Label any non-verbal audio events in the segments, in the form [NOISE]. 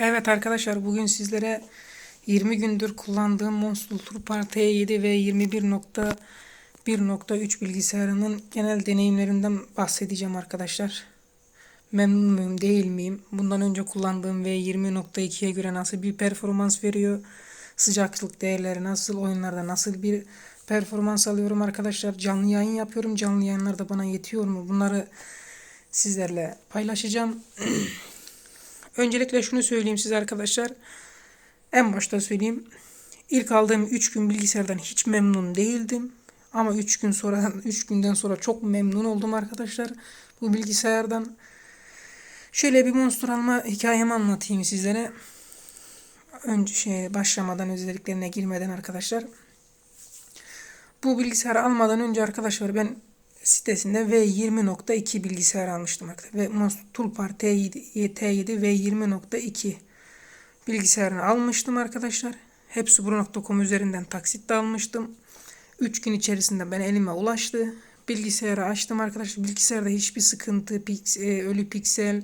Evet arkadaşlar bugün sizlere 20 gündür kullandığım Monster Turbo T7 ve 21.1.3 bilgisayarının genel deneyimlerinden bahsedeceğim arkadaşlar. Memnun muyum değil miyim? Bundan önce kullandığım V20.2'ye göre nasıl bir performans veriyor? Sıcaklık değerleri nasıl? Oyunlarda nasıl bir performans alıyorum arkadaşlar? Canlı yayın yapıyorum. Canlı yayınlarda bana yetiyor mu? Bunları sizlerle paylaşacağım. [CLEARS THROAT] Öncelikle şunu söyleyeyim size arkadaşlar. En başta söyleyeyim. İlk aldığım 3 gün bilgisayardan hiç memnun değildim. Ama 3 gün sonra [LAUGHS] 3 günden sonra çok memnun oldum arkadaşlar. Bu bilgisayardan şöyle bir monster alma hikayemi anlatayım sizlere. Önce şey başlamadan özelliklerine girmeden arkadaşlar. Bu bilgisayarı almadan önce arkadaşlar ben sitesinde V20.2 bilgisayar almıştım arkadaşlar. Ve Toolbar T7, T7 V20.2 bilgisayarını almıştım arkadaşlar. Hepsi bu.com üzerinden taksitle almıştım. 3 gün içerisinde ben elime ulaştı. Bilgisayarı açtım arkadaşlar. Bilgisayarda hiçbir sıkıntı, e, ölü piksel,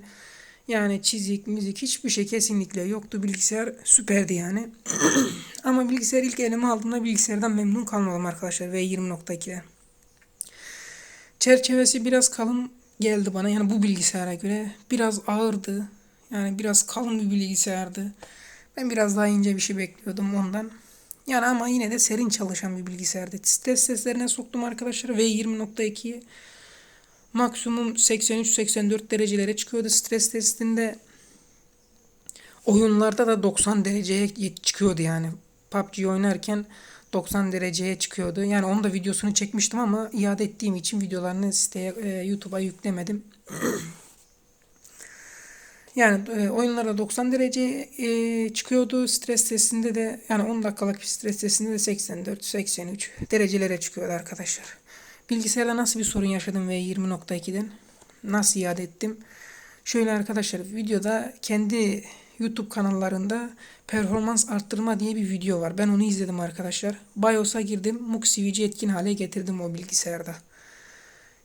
yani çizik, müzik hiçbir şey kesinlikle yoktu. Bilgisayar süperdi yani. [CLEARS THROAT] Ama bilgisayar ilk elime aldığımda bilgisayardan memnun kalmadım arkadaşlar V20.2'de. Çerçevesi biraz kalın geldi bana. Yani bu bilgisayara göre biraz ağırdı. Yani biraz kalın bir bilgisayardı. Ben biraz daha ince bir şey bekliyordum ondan. Yani ama yine de serin çalışan bir bilgisayardı. Test seslerine soktum arkadaşlar. V20.2'yi maksimum 83-84 derecelere çıkıyordu stres testinde. Oyunlarda da 90 dereceye çıkıyordu yani. PUBG oynarken 90 dereceye çıkıyordu. Yani onun da videosunu çekmiştim ama iade ettiğim için videolarını siteye e, YouTube'a yüklemedim. [CLEARS THROAT] yani e, oyunlarda 90 derece e, çıkıyordu. Stres testinde de yani 10 dakikalık bir stres testinde de 84 83 derecelere çıkıyordu arkadaşlar. Bilgisayarda nasıl bir sorun yaşadım ve 20.2'den nasıl iade ettim? Şöyle arkadaşlar videoda kendi YouTube kanallarında performans arttırma diye bir video var. Ben onu izledim arkadaşlar. BIOS'a girdim. Muxivici etkin hale getirdim o bilgisayarda.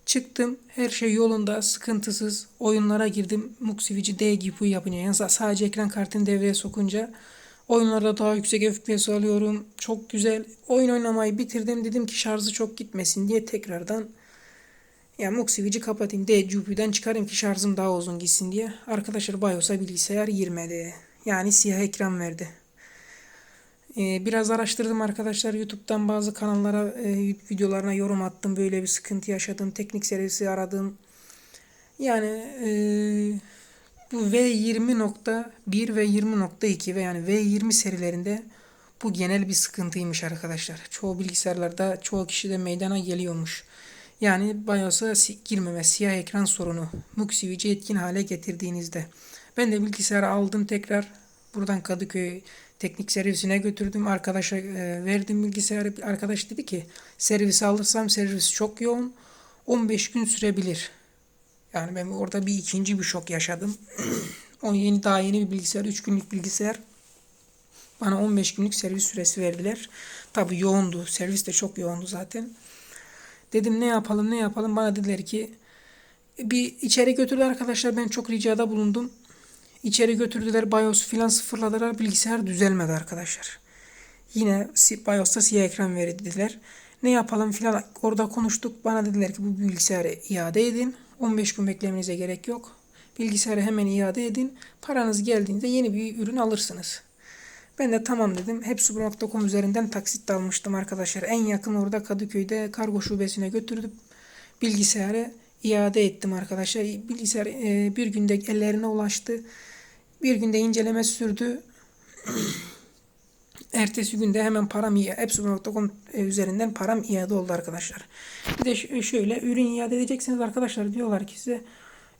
Çıktım. Her şey yolunda. Sıkıntısız. Oyunlara girdim. Muxivici D gibi yapınca. Yani sadece ekran kartını devreye sokunca oyunlarda daha yüksek FPS alıyorum. Çok güzel. Oyun oynamayı bitirdim. Dedim ki şarjı çok gitmesin diye tekrardan yani Muxivici kapatayım. DGP'den çıkarayım ki şarjım daha uzun gitsin diye. Arkadaşlar BIOS'a bilgisayar girmedi. Yani siyah ekran verdi. Ee, biraz araştırdım arkadaşlar. YouTube'dan bazı kanallara e, videolarına yorum attım. Böyle bir sıkıntı yaşadım. Teknik servisi aradım. Yani e, bu V20.1 ve 20.2 ve yani V20 serilerinde bu genel bir sıkıntıymış arkadaşlar. Çoğu bilgisayarlarda çoğu kişide meydana geliyormuş. Yani BIOS'a girmeme, siyah ekran sorunu Muxivici etkin hale getirdiğinizde. Ben de bilgisayarı aldım tekrar. Buradan Kadıköy teknik servisine götürdüm. Arkadaşa e, verdim bilgisayarı. Arkadaş dedi ki servisi alırsam servis çok yoğun. 15 gün sürebilir. Yani ben orada bir ikinci bir şok yaşadım. [CLEARS THROAT] o yeni daha yeni bir bilgisayar, 3 günlük bilgisayar. Bana 15 günlük servis süresi verdiler. Tabi yoğundu. Servis de çok yoğundu zaten. Dedim ne yapalım ne yapalım. Bana dediler ki bir içeri götürdü arkadaşlar. Ben çok ricada bulundum. İçeri götürdüler. BIOS filan sıfırladılar. Bilgisayar düzelmedi arkadaşlar. Yine BIOS'ta siyah ekran verdiler. Ne yapalım filan orada konuştuk. Bana dediler ki bu bilgisayarı iade edin. 15 gün beklemenize gerek yok. Bilgisayarı hemen iade edin. Paranız geldiğinde yeni bir ürün alırsınız. Ben de tamam dedim. Hepsi.com üzerinden taksit almıştım arkadaşlar. En yakın orada Kadıköy'de kargo şubesine götürdüm. Bilgisayarı iade ettim arkadaşlar. Bilgisayar e, bir günde ellerine ulaştı. Bir günde inceleme sürdü. [CLEARS THROAT] Ertesi günde hemen param Hepsi.com üzerinden param iade oldu arkadaşlar. Bir de şöyle ürün iade edeceksiniz arkadaşlar diyorlar ki size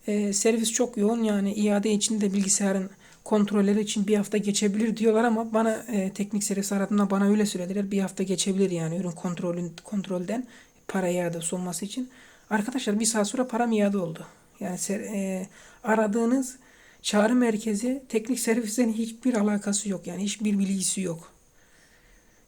e, servis çok yoğun yani iade içinde bilgisayarın kontrolleri için bir hafta geçebilir diyorlar ama bana e, teknik servis aradığında bana öyle söylediler. Bir hafta geçebilir yani ürün kontrolün kontrolden para iadesi olması için. Arkadaşlar bir saat sonra param iade oldu. Yani e, aradığınız çağrı merkezi teknik servisten hiçbir alakası yok. Yani hiçbir bilgisi yok.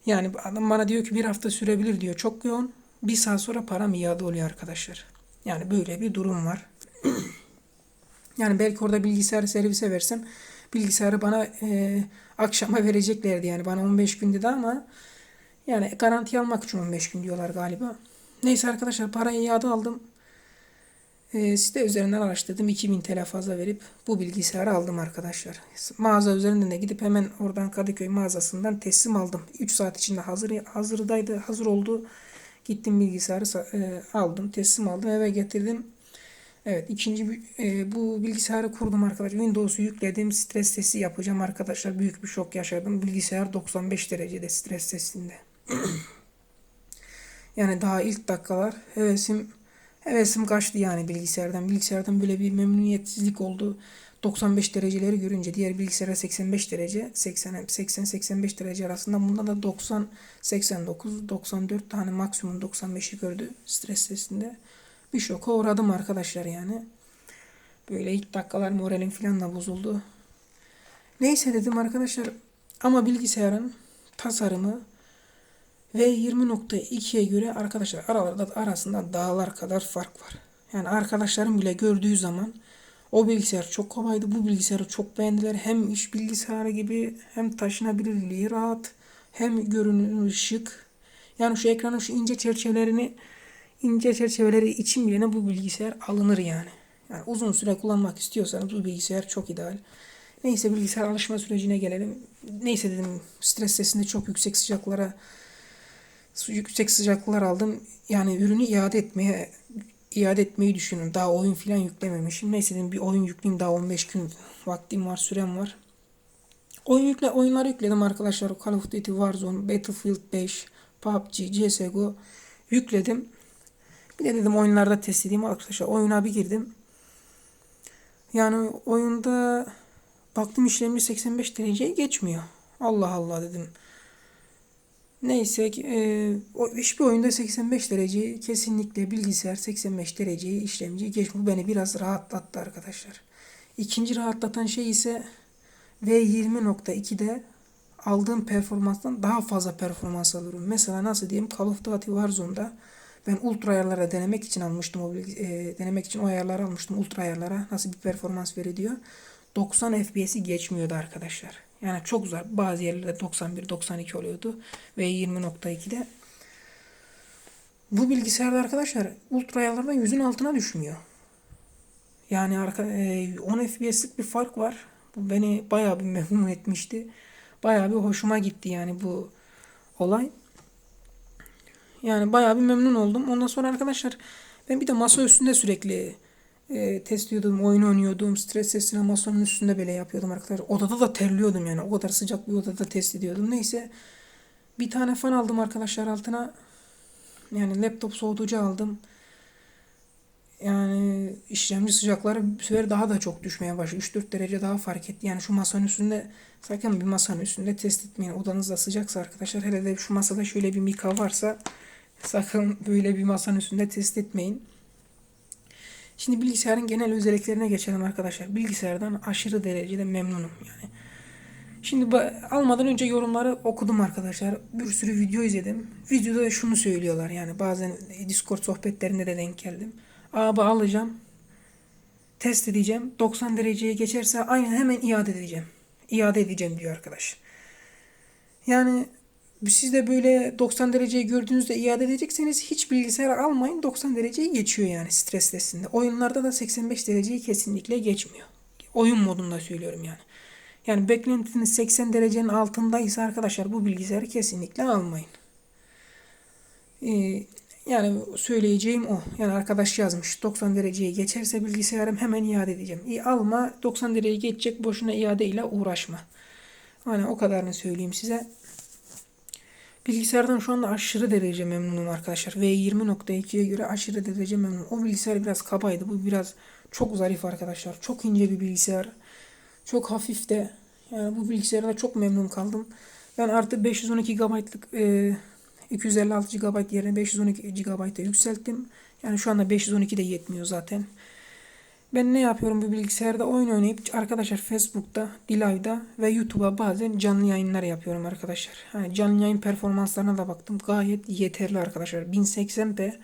Yani adam bana diyor ki bir hafta sürebilir diyor. Çok yoğun. Bir saat sonra param iade oluyor arkadaşlar. Yani böyle bir durum var. [CLEARS THROAT] yani belki orada bilgisayar servise versem bilgisayarı bana e, akşama vereceklerdi yani bana 15 gün dedi ama yani garanti almak için 15 gün diyorlar galiba. Neyse arkadaşlar parayı iade aldım. E, site üzerinden araştırdım. 2000 TL fazla verip bu bilgisayarı aldım arkadaşlar. Mağaza üzerinden de gidip hemen oradan Kadıköy mağazasından teslim aldım. 3 saat içinde hazır hazırdaydı. Hazır oldu. Gittim bilgisayarı sa- e, aldım. Teslim aldım. Eve getirdim. Evet ikinci e, bu bilgisayarı kurdum arkadaşlar. Windows'u yükledim. Stres testi yapacağım arkadaşlar. Büyük bir şok yaşadım. Bilgisayar 95 derecede stres testinde. [CLEARS THROAT] Yani daha ilk dakikalar hevesim hevesim kaçtı yani bilgisayardan. Bilgisayardan böyle bir memnuniyetsizlik oldu. 95 dereceleri görünce diğer bilgisayara 85 derece 80 80 85 derece arasında bunda da 90 89 94 tane maksimum 95'i gördü stres testinde. Bir şoka uğradım arkadaşlar yani. Böyle ilk dakikalar moralim falan da bozuldu. Neyse dedim arkadaşlar ama bilgisayarın tasarımı ve 20.2'ye göre arkadaşlar aralarda arasında dağlar kadar fark var. Yani arkadaşlarım bile gördüğü zaman o bilgisayar çok kolaydı. Bu bilgisayarı çok beğendiler. Hem iş bilgisayarı gibi hem taşınabilirliği rahat hem görünümü şık. Yani şu ekranın şu ince çerçevelerini ince çerçeveleri için bile bu bilgisayar alınır yani. Yani uzun süre kullanmak istiyorsanız bu bilgisayar çok ideal. Neyse bilgisayar alışma sürecine gelelim. Neyse dedim stres testinde çok yüksek sıcaklara yüksek sıcaklıklar aldım. Yani ürünü iade etmeye iade etmeyi düşünüyorum. Daha oyun falan yüklememişim. Neyse dedim bir oyun yükleyeyim daha 15 gün vaktim var, sürem var. Oyun yükle oyunları yükledim arkadaşlar. Call of Duty Warzone, Battlefield 5, PUBG, CS:GO yükledim. Bir de dedim oyunlarda test edeyim arkadaşlar. Oyuna bir girdim. Yani oyunda baktım işlemci 85 dereceye geçmiyor. Allah Allah dedim. Neyse e, hiçbir oyunda 85 dereceyi kesinlikle bilgisayar 85 dereceyi işlemci geç bu beni biraz rahatlattı arkadaşlar. İkinci rahatlatan şey ise V20.2'de aldığım performanstan daha fazla performans alıyorum. Mesela nasıl diyeyim Call of Duty Warzone'da ben ultra ayarlara denemek için almıştım o bilgi- e, denemek için o ayarları almıştım ultra ayarlara nasıl bir performans veriyor. 90 FPS'i geçmiyordu arkadaşlar. Yani çok zor. Bazı yerlerde 91 92 oluyordu ve 20.2'de bu bilgisayarda arkadaşlar ultra ayarlardan yüzün altına düşmüyor. Yani arka, e, 10 FPS'lik bir fark var. Bu beni bayağı bir [LAUGHS] memnun etmişti. Bayağı bir hoşuma gitti yani bu olay. Yani bayağı bir memnun oldum. Ondan sonra arkadaşlar ben bir de masa üstünde sürekli e, test ediyordum, oyun oynuyordum. Stres testini masanın üstünde böyle yapıyordum arkadaşlar. Odada da terliyordum yani. O kadar sıcak bir odada test ediyordum. Neyse bir tane fan aldım arkadaşlar altına. Yani laptop soğutucu aldım. Yani işlemci sıcakları bu sefer daha da çok düşmeye başladı. 3-4 derece daha fark etti. Yani şu masanın üstünde sakın bir masanın üstünde test etmeyin. Odanız da sıcaksa arkadaşlar hele de şu masada şöyle bir mika varsa sakın böyle bir masanın üstünde test etmeyin. Şimdi bilgisayarın genel özelliklerine geçelim arkadaşlar. Bilgisayardan aşırı derecede memnunum yani. Şimdi almadan önce yorumları okudum arkadaşlar. Bir sürü video izledim. Videoda da şunu söylüyorlar yani bazen Discord sohbetlerinde de denk geldim. Abi alacağım. Test edeceğim. 90 dereceye geçerse aynen hemen iade edeceğim. İade edeceğim diyor arkadaş. Yani siz de böyle 90 dereceyi gördüğünüzde iade edecekseniz hiç bilgisayar almayın. 90 dereceyi geçiyor yani stres testinde. Oyunlarda da 85 dereceyi kesinlikle geçmiyor. Oyun modunda söylüyorum yani. Yani beklentiniz 80 derecenin altındaysa arkadaşlar bu bilgisayarı kesinlikle almayın. Ee, yani söyleyeceğim o. Yani arkadaş yazmış 90 dereceyi geçerse bilgisayarım hemen iade edeceğim. İyi alma 90 dereceyi geçecek boşuna iade ile uğraşma. Hani o kadarını söyleyeyim size. Bilgisayardan şu anda aşırı derece memnunum arkadaşlar. V20.2'ye göre aşırı derece memnunum. O bilgisayar biraz kabaydı. Bu biraz çok zarif arkadaşlar. Çok ince bir bilgisayar. Çok hafif de. Yani bu bilgisayarda çok memnun kaldım. Ben artık 512 GB'lık e, 256 GB yerine 512 GB'a yükselttim. Yani şu anda 512 de yetmiyor zaten. Ben ne yapıyorum bu bilgisayarda oyun oynayıp arkadaşlar Facebook'ta, Dilay'da ve YouTube'a bazen canlı yayınlar yapıyorum arkadaşlar. Hani canlı yayın performanslarına da baktım. Gayet yeterli arkadaşlar. 1080p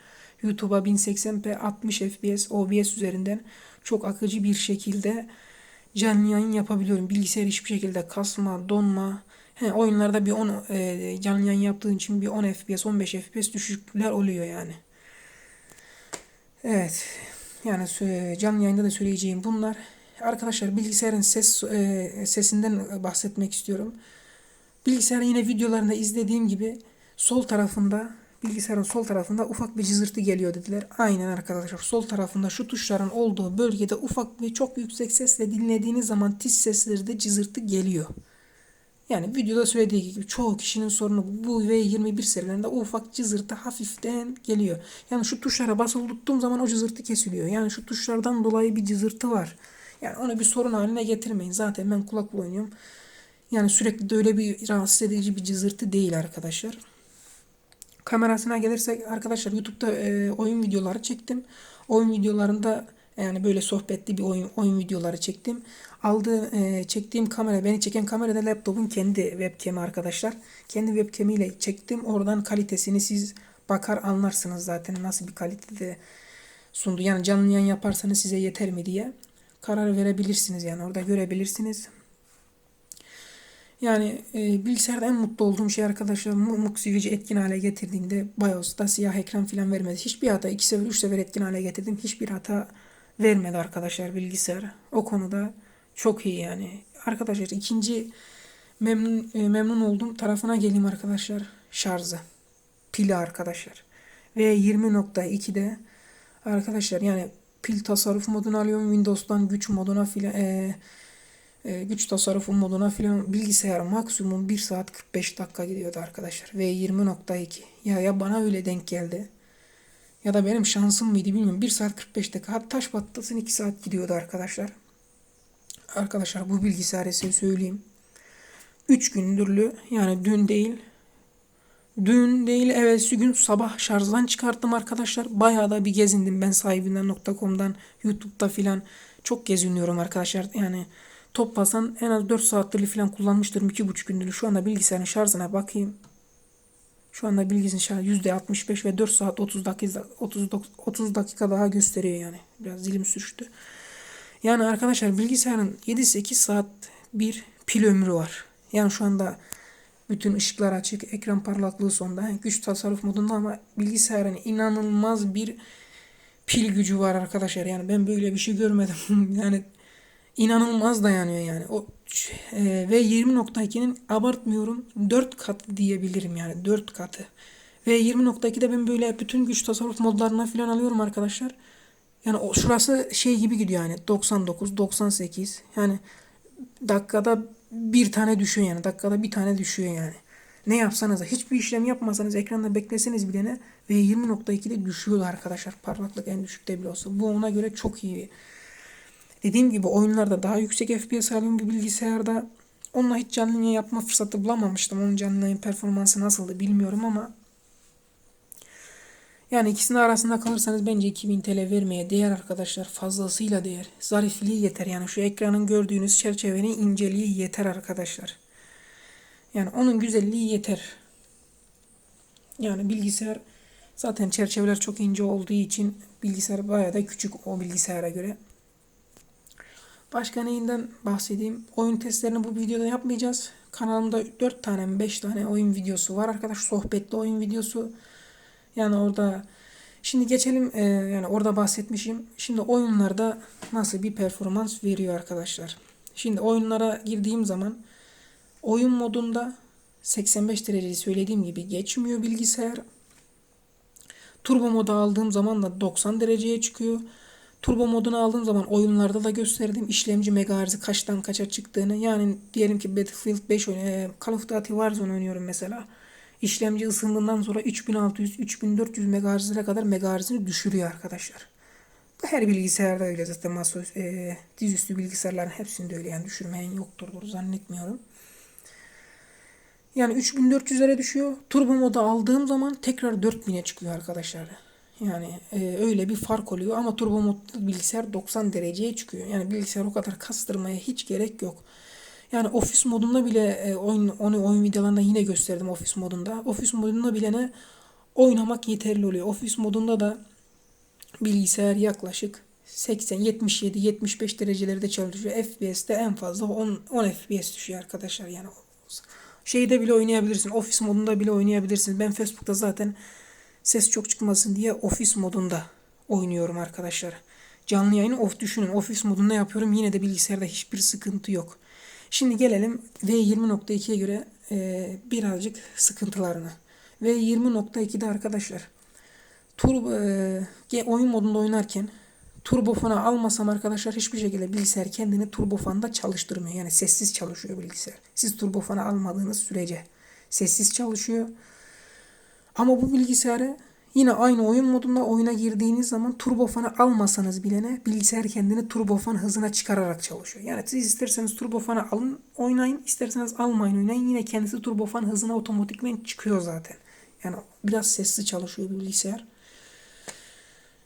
YouTube'a 1080p 60 FPS OBS üzerinden çok akıcı bir şekilde canlı yayın yapabiliyorum. Bilgisayar hiçbir şekilde kasma, donma. He, oyunlarda bir 10 e, canlı yayın yaptığın için bir 10 FPS, 15 FPS düşükler oluyor yani. Evet. Yani canlı yayında da söyleyeceğim bunlar. Arkadaşlar bilgisayarın ses e, sesinden bahsetmek istiyorum. Bilgisayarın yine videolarında izlediğim gibi sol tarafında bilgisayarın sol tarafında ufak bir cızırtı geliyor dediler. Aynen arkadaşlar sol tarafında şu tuşların olduğu bölgede ufak bir çok yüksek sesle dinlediğiniz zaman tiz seslerde cızırtı geliyor. Yani videoda söylediği gibi çoğu kişinin sorunu bu V21 serilerinde o ufak cızırtı hafiften geliyor. Yani şu tuşlara basılı tuttuğum zaman o cızırtı kesiliyor. Yani şu tuşlardan dolayı bir cızırtı var. Yani onu bir sorun haline getirmeyin. Zaten ben kulakla oynuyorum. Yani sürekli de öyle bir rahatsız edici bir cızırtı değil arkadaşlar. Kamerasına gelirsek arkadaşlar YouTube'da e, oyun videoları çektim. Oyun videolarında yani böyle sohbetli bir oyun oyun videoları çektim. Aldığı e, çektiğim kamera beni çeken kamera da laptopun kendi webcam'i arkadaşlar. Kendi webcam'iyle çektim. Oradan kalitesini siz bakar anlarsınız zaten nasıl bir kalitede sundu. Yani canlı yayın yaparsanız size yeter mi diye karar verebilirsiniz yani orada görebilirsiniz. Yani e, bilgisayarda en mutlu olduğum şey arkadaşlar Mux UV'ci etkin hale getirdiğimde BIOS'ta siyah ekran falan vermedi. Hiçbir hata iki sefer üç sefer etkin hale getirdim. Hiçbir hata vermedi arkadaşlar bilgisayar. O konuda çok iyi yani. Arkadaşlar ikinci memnun e, memnun olduğum tarafına geleyim arkadaşlar. Şarjı. Pili arkadaşlar. Ve 20.2'de arkadaşlar yani pil tasarruf modunu alıyorum. Windows'tan güç moduna filan e, e, güç tasarrufu moduna filan bilgisayar maksimum 1 saat 45 dakika gidiyordu arkadaşlar. Ve 20.2. Ya ya bana öyle denk geldi. Ya da benim şansım mıydı bilmiyorum. 1 saat 45 dakika. Hatta taş patlasın 2 saat gidiyordu arkadaşlar. Arkadaşlar bu bilgisayarı size söyleyeyim. 3 gündürlü yani dün değil. Dün değil evvelsi gün sabah şarjdan çıkarttım arkadaşlar. Bayağı da bir gezindim ben sahibinden.com'dan YouTube'da filan çok geziniyorum arkadaşlar. Yani toplasan en az 4 saattir falan kullanmıştır 2,5 gündür. Şu anda bilgisayarın şarjına bakayım. Şu anda bilgisayarın şarjı %65 ve 4 saat 30 dakika 30, 30 dakika daha gösteriyor yani. Biraz dilim sürçtü. Yani arkadaşlar bilgisayarın 7-8 saat bir pil ömrü var. Yani şu anda bütün ışıklar açık, ekran parlaklığı sonda, güç tasarruf modunda ama bilgisayarın inanılmaz bir pil gücü var arkadaşlar. Yani ben böyle bir şey görmedim. [LAUGHS] yani inanılmaz dayanıyor yani. O e, ve 20.2'nin abartmıyorum 4 katı diyebilirim yani 4 katı. Ve 20.2'de ben böyle bütün güç tasarruf modlarına falan alıyorum arkadaşlar. Yani o şurası şey gibi gidiyor yani 99, 98 yani dakikada bir tane düşüyor yani dakikada bir tane düşüyor yani. Ne yapsanız da hiçbir işlem yapmasanız ekranda bekleseniz bile ne ve 20.2'de düşüyor arkadaşlar parlaklık en düşükte bile olsa. Bu ona göre çok iyi. Dediğim gibi oyunlarda daha yüksek FPS alıyorum bu bilgisayarda. Onunla hiç canlı yayın yapma fırsatı bulamamıştım. Onun canlı yayın performansı nasıldı bilmiyorum ama yani ikisinin arasında kalırsanız bence 2000 TL vermeye değer arkadaşlar. Fazlasıyla değer. Zarifliği yeter. Yani şu ekranın gördüğünüz çerçevenin inceliği yeter arkadaşlar. Yani onun güzelliği yeter. Yani bilgisayar zaten çerçeveler çok ince olduğu için bilgisayar bayağı da küçük o bilgisayara göre. Başka neyinden bahsedeyim? Oyun testlerini bu videoda yapmayacağız. Kanalımda 4 tane mi 5 tane oyun videosu var arkadaş. Sohbetli oyun videosu. Yani orada şimdi geçelim e, yani orada bahsetmişim. Şimdi oyunlarda nasıl bir performans veriyor arkadaşlar. Şimdi oyunlara girdiğim zaman oyun modunda 85 dereceyi söylediğim gibi geçmiyor bilgisayar. Turbo moda aldığım zaman da 90 dereceye çıkıyor. Turbo modunu aldığım zaman oyunlarda da gösterdim işlemci megahertz'i kaçtan kaça çıktığını. Yani diyelim ki Battlefield 5 oynuyor, Call of Duty Warzone oynuyorum mesela. İşlemci ısındığından sonra 3600-3400 MHz'lere kadar megahertz'ini düşürüyor arkadaşlar. Her bilgisayarda öyle zaten masa e, dizüstü bilgisayarların hepsinde öyle yani düşürmeyen yoktur zannetmiyorum. Yani 3400'lere düşüyor. Turbo moda aldığım zaman tekrar 4000'e çıkıyor arkadaşlar. Yani e, öyle bir fark oluyor ama turbo modda bilgisayar 90 dereceye çıkıyor. Yani bilgisayar o kadar kastırmaya hiç gerek yok. Yani ofis modunda bile e, oyun onu oyun videolarında yine gösterdim ofis modunda. Ofis modunda bile ne oynamak yeterli oluyor. Ofis modunda da bilgisayar yaklaşık 80, 77, 75 derecelerde çalışıyor. FPS'te en fazla 10, 10 FPS düşüyor arkadaşlar. Yani şeyde bile oynayabilirsin. Ofis modunda bile oynayabilirsin. Ben Facebook'ta zaten ses çok çıkmasın diye ofis modunda oynuyorum arkadaşlar. Canlı yayını of düşünün ofis modunda yapıyorum. Yine de bilgisayarda hiçbir sıkıntı yok. Şimdi gelelim V20.2'ye göre e, birazcık sıkıntılarına. V20.2'de arkadaşlar turbo e, oyun modunda oynarken turbofana almasam arkadaşlar hiçbir şekilde bilgisayar kendini turbofanda çalıştırmıyor. Yani sessiz çalışıyor bilgisayar. Siz turbofana almadığınız sürece sessiz çalışıyor. Ama bu bilgisayarı yine aynı oyun modunda oyuna girdiğiniz zaman turbofanı almasanız bile ne bilgisayar kendini turbofan hızına çıkararak çalışıyor. Yani siz isterseniz turbofanı alın oynayın isterseniz almayın oynayın yine kendisi turbofan hızına otomatikmen çıkıyor zaten. Yani biraz sessiz çalışıyor bilgisayar.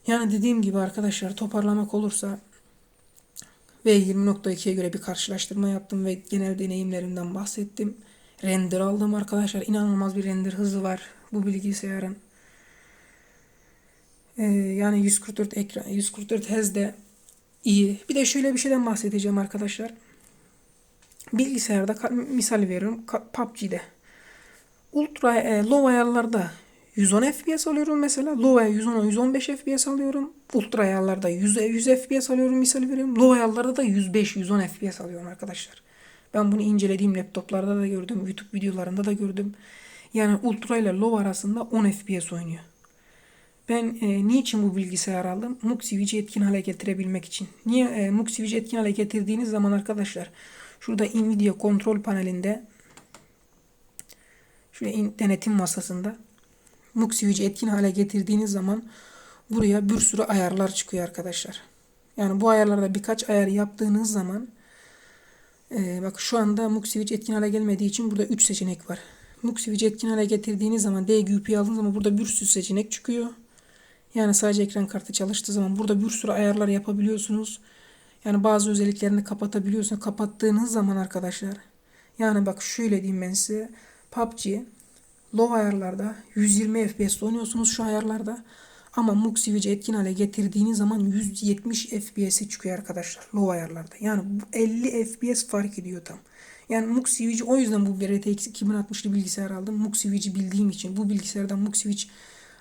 Yani dediğim gibi arkadaşlar toparlamak olursa V20.2'ye göre bir karşılaştırma yaptım ve genel deneyimlerimden bahsettim. Render aldım arkadaşlar. İnanılmaz bir render hızı var bu bilgisayarın. Ee, yani 144 ekran 144 Hz de iyi. Bir de şöyle bir şeyden bahsedeceğim arkadaşlar. Bilgisayarda misal veriyorum PUBG'de ultra e, low ayarlarda 110 FPS alıyorum mesela. Low 110 115 FPS alıyorum. Ultra ayarlarda 100 100 FPS alıyorum misal veriyorum. Low ayarlarda da 105 110 FPS alıyorum arkadaşlar. Ben bunu incelediğim laptoplarda da gördüm, YouTube videolarında da gördüm. Yani ultra ile low arasında 10 FPS oynuyor. Ben e, niçin bu bilgisayar aldım? Mux Switch'i etkin hale getirebilmek için. Niye e, Mux Switch'i etkin hale getirdiğiniz zaman arkadaşlar şurada Nvidia kontrol panelinde şöyle denetim masasında Mux Switch'i etkin hale getirdiğiniz zaman buraya bir sürü ayarlar çıkıyor arkadaşlar. Yani bu ayarlarda birkaç ayar yaptığınız zaman e, bak şu anda Mux Switch etkin hale gelmediği için burada 3 seçenek var. Mux Switch etkin hale getirdiğiniz zaman DGUP'yi aldığınız zaman burada bir sürü seçenek çıkıyor. Yani sadece ekran kartı çalıştığı zaman burada bir sürü ayarlar yapabiliyorsunuz. Yani bazı özelliklerini kapatabiliyorsunuz. Kapattığınız zaman arkadaşlar yani bak şöyle diyeyim ben size. PUBG low ayarlarda 120 FPS oynuyorsunuz şu ayarlarda. Ama Mux Switch'i etkin hale getirdiğiniz zaman 170 FPS'e çıkıyor arkadaşlar low ayarlarda. Yani 50 FPS fark ediyor tam. Yani Mux Switch'i o yüzden bu RTX 2060'lı bilgisayar aldım. Mux Switch'i bildiğim için bu bilgisayardan Mux Switch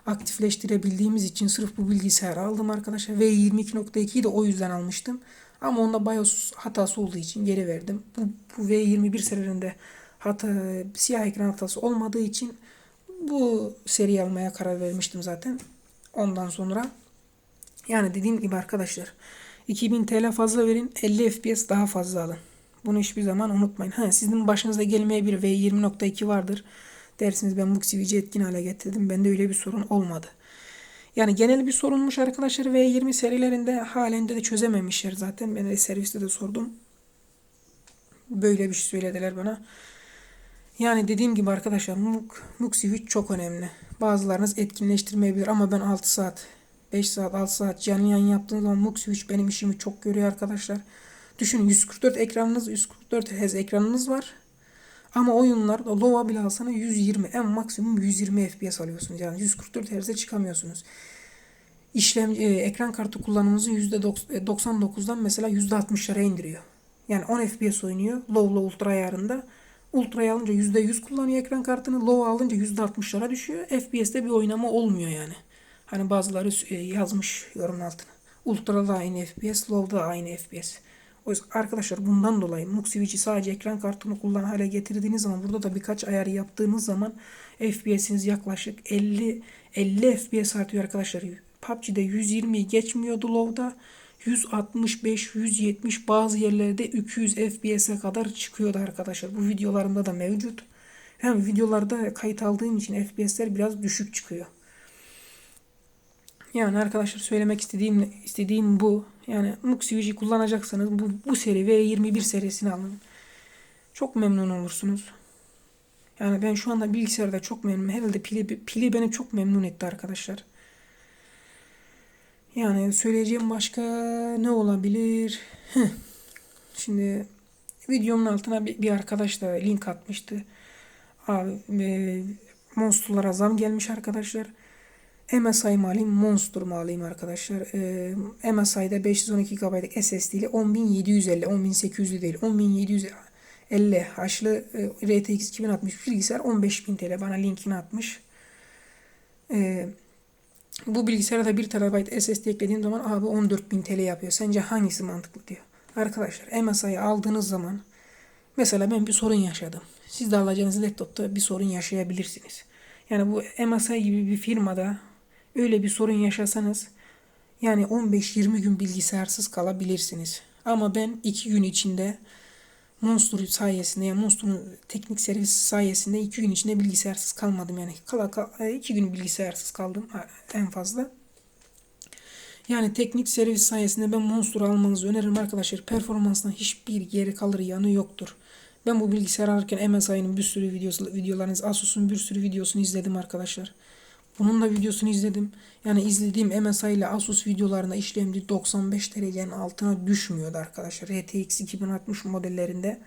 aktifleştirebildiğimiz için sırf bu bilgisayarı aldım arkadaşlar. V22.2'yi de o yüzden almıştım. Ama onda BIOS hatası olduğu için geri verdim. Bu, bu V21 serilerinde hata, siyah ekran hatası olmadığı için bu seri almaya karar vermiştim zaten. Ondan sonra yani dediğim gibi arkadaşlar 2000 TL fazla verin 50 FPS daha fazla alın. Bunu hiçbir zaman unutmayın. Ha, sizin başınıza gelmeye bir V20.2 vardır. Dersiniz ben Mux Switch'i etkin hale getirdim. Bende öyle bir sorun olmadı. Yani genel bir sorunmuş arkadaşlar. V20 serilerinde halen de çözememişler zaten. Ben de serviste de sordum. Böyle bir şey söylediler bana. Yani dediğim gibi arkadaşlar Mux Switch çok önemli. Bazılarınız etkinleştirmeyebilir ama ben 6 saat, 5 saat, 6 saat canlı yayın yaptığım zaman Mux Switch benim işimi çok görüyor arkadaşlar. Düşünün 144 ekranınız, 144 Hz ekranınız var. Ama oyunlar Lova bile alsana 120 en maksimum 120 FPS alıyorsunuz. Yani 144 Hz'e çıkamıyorsunuz. İşlem e, ekran kartı kullanımınızı %99'dan e, mesela %60'lara indiriyor. Yani 10 FPS oynuyor low low ultra ayarında. Ultra'yı alınca %100 kullanıyor ekran kartını. Low alınca %60'lara düşüyor. FPS'te bir oynama olmuyor yani. Hani bazıları e, yazmış yorum altına. Ultra'da aynı FPS, Low'da aynı FPS. O yüzden arkadaşlar bundan dolayı Mux Switch'i sadece ekran kartını kullan hale getirdiğiniz zaman burada da birkaç ayar yaptığınız zaman FPS'iniz yaklaşık 50 50 FPS artıyor arkadaşlar. PUBG'de 120'yi geçmiyordu Low'da. 165, 170 bazı yerlerde 200 FPS'e kadar çıkıyordu arkadaşlar. Bu videolarımda da mevcut. Hem videolarda kayıt aldığım için FPS'ler biraz düşük çıkıyor. Yani arkadaşlar söylemek istediğim istediğim bu. Yani Mux Switch'i kullanacaksanız bu, bu seri V21 serisini alın. Çok memnun olursunuz. Yani ben şu anda bilgisayarda çok memnunum. Herhalde pili, pili beni çok memnun etti arkadaşlar. Yani söyleyeceğim başka ne olabilir? Şimdi videomun altına bir, bir arkadaş da link atmıştı. Abi e, monsterlara zam gelmiş arkadaşlar. MSI mi Monster mu alayım arkadaşlar? Ee, MSI'da 512 GB SSD ile 10750, 10800 değil, 10750 haşlı e, RTX 2060 bilgisayar 15000 TL bana linkini atmış. Ee, bu bilgisayara da 1 TB SSD eklediğim zaman abi 14.000 TL yapıyor. Sence hangisi mantıklı diyor. Arkadaşlar MSI'yi aldığınız zaman mesela ben bir sorun yaşadım. Siz de alacağınız laptopta bir sorun yaşayabilirsiniz. Yani bu MSI gibi bir firmada öyle bir sorun yaşasanız yani 15-20 gün bilgisayarsız kalabilirsiniz. Ama ben 2 gün içinde Monster sayesinde yani Monster'ın teknik servisi sayesinde 2 gün içinde bilgisayarsız kalmadım yani. Kala kala 2 gün bilgisayarsız kaldım en fazla. Yani teknik servis sayesinde ben Monster almanızı öneririm arkadaşlar. Performansından hiçbir geri kalır yanı yoktur. Ben bu bilgisayar alırken MSI'nin bir sürü videosu, videolarınız, Asus'un bir sürü videosunu izledim arkadaşlar. Bunun da videosunu izledim. Yani izlediğim MSI ile Asus videolarında işlemci 95 derecenin altına düşmüyordu arkadaşlar. RTX 2060 modellerinde.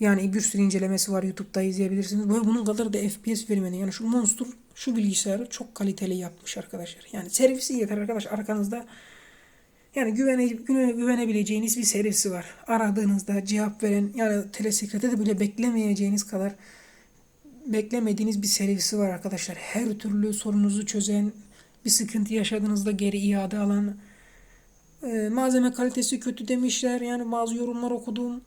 Yani bir sürü incelemesi var YouTube'da izleyebilirsiniz. Böyle bunun kadar da FPS vermedi. Yani şu Monster şu bilgisayarı çok kaliteli yapmış arkadaşlar. Yani servisi yeter arkadaş arkanızda yani güvene, güvene, güvenebileceğiniz bir servisi var. Aradığınızda cevap veren yani telesekreterde bile beklemeyeceğiniz kadar beklemediğiniz bir servisi var arkadaşlar. Her türlü sorunuzu çözen, bir sıkıntı yaşadığınızda geri iade alan, e, malzeme kalitesi kötü demişler. Yani bazı yorumlar okudum.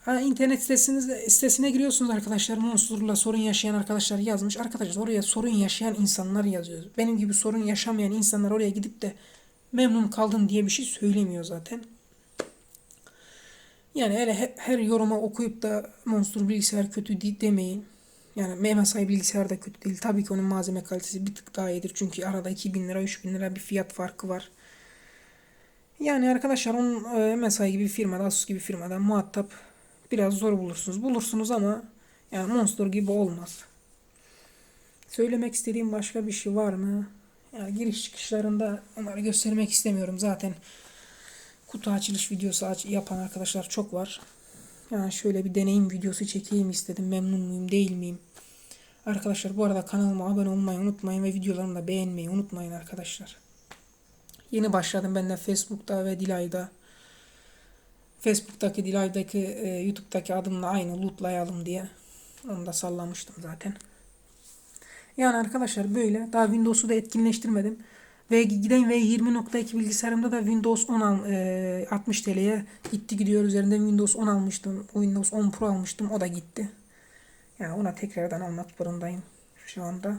Ha, internet sitesiniz, sitesine giriyorsunuz arkadaşlar. Monster'la sorun yaşayan arkadaşlar yazmış. Arkadaşlar oraya sorun yaşayan insanlar yazıyor. Benim gibi sorun yaşamayan insanlar oraya gidip de memnun kaldın diye bir şey söylemiyor zaten. Yani her, her yoruma okuyup da Monster bilgisayar kötü de, demeyin. Yani MSI bilgisayar da kötü değil. Tabii ki onun malzeme kalitesi bir tık daha iyidir. Çünkü arada 2000 lira 3000 lira bir fiyat farkı var. Yani arkadaşlar onun e, MSI gibi firmada Asus gibi firmada muhatap biraz zor bulursunuz. Bulursunuz ama yani Monster gibi olmaz. Söylemek istediğim başka bir şey var mı? Yani giriş çıkışlarında onları göstermek istemiyorum. Zaten kutu açılış videosu aç yapan arkadaşlar çok var. Yani şöyle bir deneyim videosu çekeyim istedim. Memnun muyum değil miyim? Arkadaşlar bu arada kanalıma abone olmayı unutmayın ve videolarımı da beğenmeyi unutmayın arkadaşlar. Yeni başladım ben de Facebook'ta ve Dilay'da. Facebook'taki Dilay'daki e, YouTube'daki adımla aynı lootlayalım diye. Onu da sallamıştım zaten. Yani arkadaşlar böyle. Daha Windows'u da etkinleştirmedim. Ve giden ve 20.2 bilgisayarımda da Windows 10 al, e, 60 TL'ye gitti gidiyor. Üzerinde Windows 10 almıştım. Windows 10 Pro almıştım. O da gitti. Yani ona tekrardan almak zorundayım şu anda.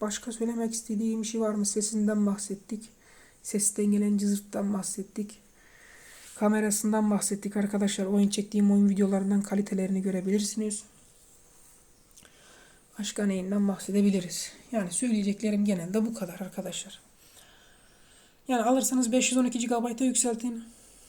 Başka söylemek istediğim şey var mı? Sesinden bahsettik. Sesten gelen cızırttan bahsettik. Kamerasından bahsettik arkadaşlar. Oyun çektiğim oyun videolarından kalitelerini görebilirsiniz. Başka neyinden bahsedebiliriz? Yani söyleyeceklerim genelde bu kadar arkadaşlar. Yani alırsanız 512 GB'a yükseltin.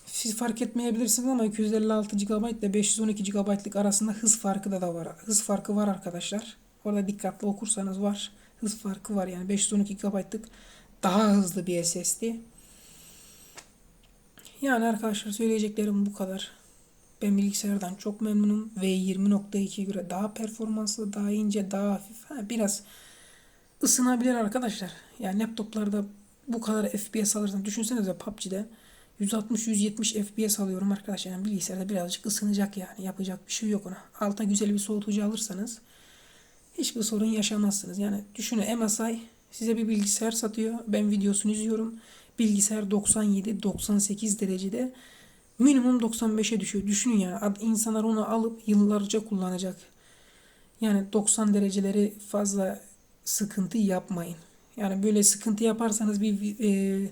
Siz fark etmeyebilirsiniz ama 256 GB ile 512 GB'lık arasında hız farkı da, da var. Hız farkı var arkadaşlar. Orada dikkatli okursanız var. Hız farkı var yani 512 GB'lık daha hızlı bir SSD. Yani arkadaşlar söyleyeceklerim bu kadar. Ben bilgisayardan çok memnunum. V20.2'ye göre daha performanslı, daha ince, daha hafif. Ha, biraz ısınabilir arkadaşlar. Yani laptoplarda bu kadar FPS alırsan düşünsenize PUBG'de 160-170 FPS alıyorum arkadaşlar. Yani bilgisayarda birazcık ısınacak yani. Yapacak bir şey yok ona. Alta güzel bir soğutucu alırsanız hiçbir sorun yaşamazsınız. Yani düşünün MSI size bir bilgisayar satıyor. Ben videosunu izliyorum. Bilgisayar 97-98 derecede minimum 95'e düşüyor. Düşünün yani insanlar onu alıp yıllarca kullanacak. Yani 90 dereceleri fazla sıkıntı yapmayın. Yani böyle sıkıntı yaparsanız bir e,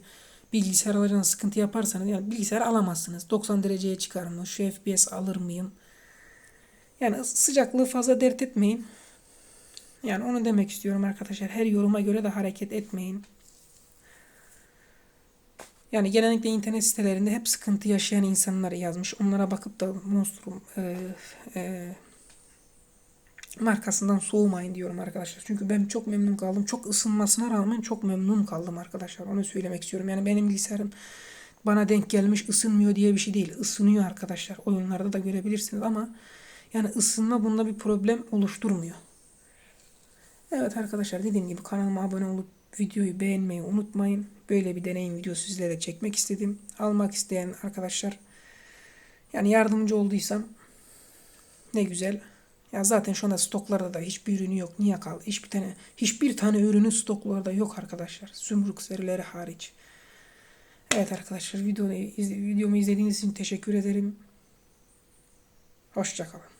bilgisayar alırken sıkıntı yaparsanız yani bilgisayar alamazsınız. 90 dereceye çıkar mı? Şu FPS alır mıyım? Yani sıcaklığı fazla dert etmeyin. Yani onu demek istiyorum arkadaşlar. Her yoruma göre de hareket etmeyin. Yani genellikle internet sitelerinde hep sıkıntı yaşayan insanlar yazmış. Onlara bakıp da Monstrum e, e, markasından soğumayın diyorum arkadaşlar. Çünkü ben çok memnun kaldım. Çok ısınmasına rağmen çok memnun kaldım arkadaşlar. Onu söylemek istiyorum. Yani benim bilgisayarım bana denk gelmiş ısınmıyor diye bir şey değil. Isınıyor arkadaşlar. Oyunlarda da görebilirsiniz ama yani ısınma bunda bir problem oluşturmuyor. Evet arkadaşlar dediğim gibi kanalıma abone olup Videoyu beğenmeyi unutmayın. Böyle bir deneyim videosu sizlere çekmek istedim. Almak isteyen arkadaşlar yani yardımcı olduysam ne güzel. Ya zaten şu anda stoklarda da hiçbir ürünü yok. Niye kaldı? Hiçbir tane hiçbir tane ürünün stoklarda yok arkadaşlar. Sümrük serileri hariç. Evet arkadaşlar videomu izlediğiniz için teşekkür ederim. Hoşçakalın.